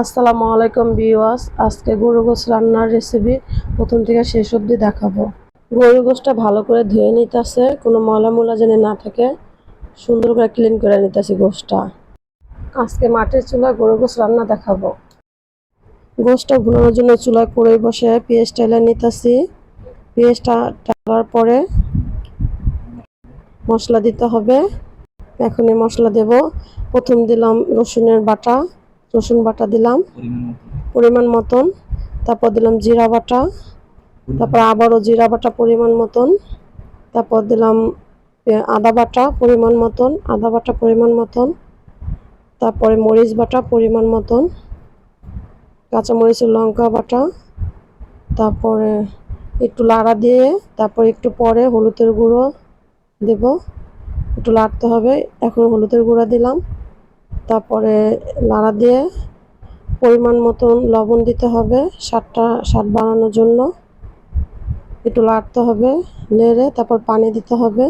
আসসালামু আলাইকুম বিওয়াস আজকে গরু গোস রান্নার রেসিপি প্রথম থেকে শেষ অবধি দেখাবো। গরু গোসটা ভালো করে ধুয়ে নিতেছে, কোনো ময়লা মূলা যেন না থাকে, সুন্দর করে ক্লিন করে নিতেছি গোসটা আজকে মাটির চুলায় গরু গোস রান্না দেখাবো। গোসটা ভুনানোর জন্য চুলায় কড়াই বসে পেঁয়াজ টেলে নিতেছি। পেঁয়াজটা টালার পরে মশলা দিতে হবে। এখন এই মশলা দেব। প্রথম দিলাম রসুনের বাটা। রসুন বাটা দিলাম, পরিমাণ মতন। তারপর দিলাম জিরা বাটা, তারপর আবারও জিরা বাটা পরিমাণ মতন। তারপর দিলাম আদা বাটা পরিমাণ মতন, আদা বাটা পরিমাণ মতন। তারপরে মরিচ বাটা পরিমাণ মতন। কাঁচা মরিচের লঙ্কা বাটা। তারপরে একটু লাড়া দিয়ে, তারপর একটু পরে হলুদের গুঁড়ো দেব। একটু লাড়তে হবে, এখন হলুদের গুঁড়া দিলাম। তারপরে লাড়া দিয়ে পরিমাণ মতন লবণ দিতে হবে, স্বাদটা, স্বাদ বানানোর জন্য। একটু লাড়তে হবে, নেড়ে তারপর পানি দিতে হবে।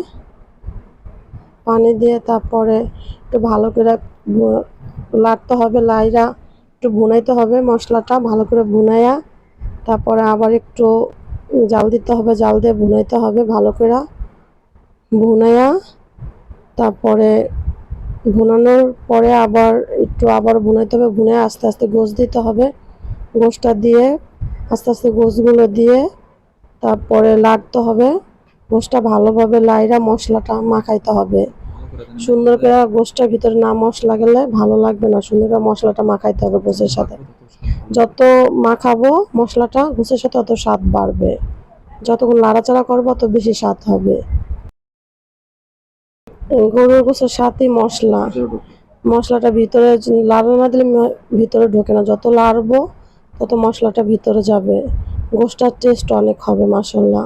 পানি দিয়ে তারপরে একটু ভালো করে লাড়তে হবে, লাইরা একটু ভুনাইতে হবে মশলাটা, ভালো করে ভুনাইয়া তারপরে আবার একটু জাল দিতে হবে, জাল দিয়ে ভুনাইতে হবে ভালো করে। ভুনাইয়া তারপরে ভুনানোর পরে আবার একটু আবার ভুনাইতে হবে ভুনে আস্তে আস্তে গোস দিতে হবে। গোসটা দিয়ে আস্তে আস্তে গোসগুলো দিয়ে তারপরে লাড়তে হবে। গোসটা ভালোভাবে লাইরা মশলাটা মাখাইতে হবে। সুন্দর করে গোসটার ভিতরে না মশলা গেলে ভালো লাগবে না। সুন্দর করে মশলাটা মাখাইতে হবে গোসের সাথে। যত মাখাবো মশলাটা গোসের সাথে অত স্বাদ বাড়বে। যতক্ষণ লাড়াচাড়া করব অত বেশি স্বাদ হবে। গরুর গোসের সাথে মশলা। মশলাটা ভিতরে লাড়া না দিলে ভিতরে ঢোকে না। যত লাড়বো তত মশলাটা ভিতরে যাবে। গোসটার টেস্ট অনেক হবে মাসাল্লাহ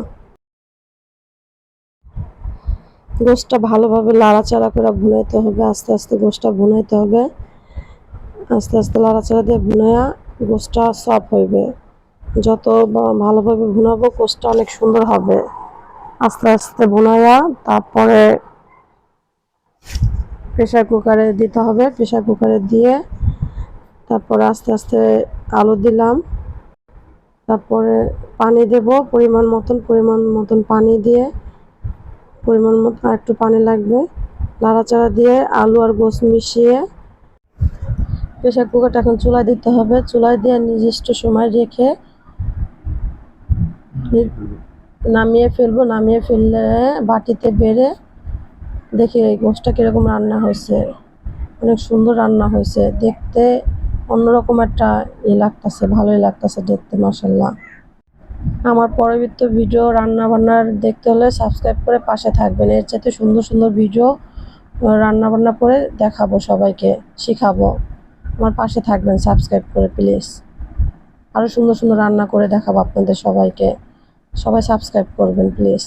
গোসটা ভালোভাবে লাড়াচাড়া করে ভুনাইতে হবে। আস্তে আস্তে গোসটা ভুনাইতে হবে। আস্তে আস্তে লাড়াচাড়া দিয়ে ভুনাইয়া গোসটা সফট হইবে। যত ভালোভাবে ভুনাবো গোসটা অনেক সুন্দর হবে। আস্তে আস্তে ভুনাইয়া তারপরে প্রেসার কুকারে দিতে হবে। প্রেসার কুকারে দিয়ে তারপর আস্তে আস্তে আলু দিলাম। তারপরে পানি দেব পরিমাণ মতন পরিমাণ মতন পানি দিয়ে। পরিমাণ মতন একটু পানি লাগবে। নাড়াচাড়া দিয়ে আলু আর গোস মিশিয়ে প্রেসার কুকারটা এখন চুলায় দিতে হবে। চুলায় দিয়ে নির্দিষ্ট সময় রেখে নামিয়ে ফেলব। নামিয়ে ফেললে বাটিতে বেড়ে দেখি এই গোষ্ঠটা কীরকম রান্না হয়েছে। অনেক সুন্দর রান্না হয়েছে। দেখতে অন্যরকম একটা ই লাগতেছে, ভালোই লাগতেছে দেখতে মাসাল্লাহ আমার পরবর্তী ভিডিও রান্না বান্নার দেখতে হলে সাবস্ক্রাইব করে পাশে থাকবেন। এর চাইতে সুন্দর সুন্দর ভিডিও রান্না বান্না করে দেখাবো সবাইকে, শিখাবো। আমার পাশে থাকবেন সাবস্ক্রাইব করে, প্লিজ। আরও সুন্দর সুন্দর রান্না করে দেখাবো আপনাদের সবাইকে। সবাই সাবস্ক্রাইব করবেন, প্লিজ।